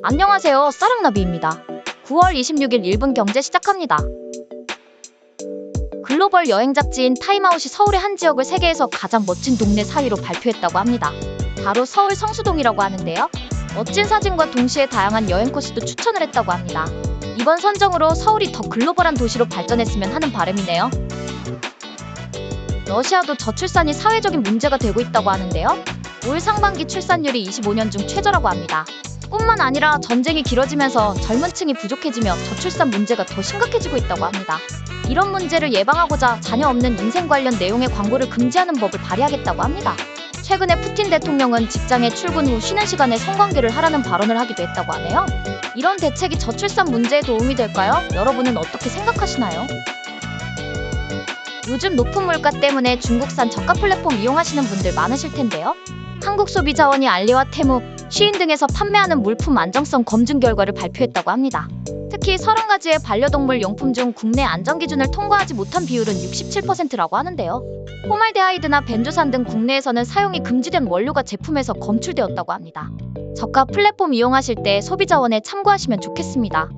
안녕하세요. 싸랑나비입니다. 9월 26일 1분 경제 시작합니다. 글로벌 여행 잡지인 타임아웃이 서울의 한 지역을 세계에서 가장 멋진 동네 4위로 발표했다고 합니다. 바로 서울 성수동이라고 하는데요. 멋진 사진과 동시에 다양한 여행 코스도 추천을 했다고 합니다. 이번 선정으로 서울이 더 글로벌한 도시로 발전했으면 하는 바람이네요. 러시아도 저출산이 사회적인 문제가 되고 있다고 하는데요. 올 상반기 출산율이 25년 중 최저라고 합니다. 뿐만 아니라 전쟁이 길어지면서 젊은 층이 부족해지며 저출산 문제가 더 심각해지고 있다고 합니다. 이런 문제를 예방하고자 자녀 없는 인생 관련 내용의 광고를 금지하는 법을 발의하겠다고 합니다. 최근에 푸틴 대통령은 직장에 출근 후 쉬는 시간에 성관계를 하라는 발언을 하기도 했다고 하네요. 이런 대책이 저출산 문제에 도움이 될까요? 여러분은 어떻게 생각하시나요? 요즘 높은 물가 때문에 중국산 저가 플랫폼 이용하시는 분들 많으실 텐데요. 한국 소비자원이 알리와 테무, 쉬인 등에서 판매하는 물품 안정성 검증 결과를 발표했다고 합니다. 특히 30가지의 반려동물 용품 중 국내 안전 기준을 통과하지 못한 비율은 67%라고 하는데요. 포말데하이드나 벤조산 등 국내에서는 사용이 금지된 원료가 제품에서 검출되었다고 합니다. 저가 플랫폼 이용하실 때 소비자원에 참고하시면 좋겠습니다.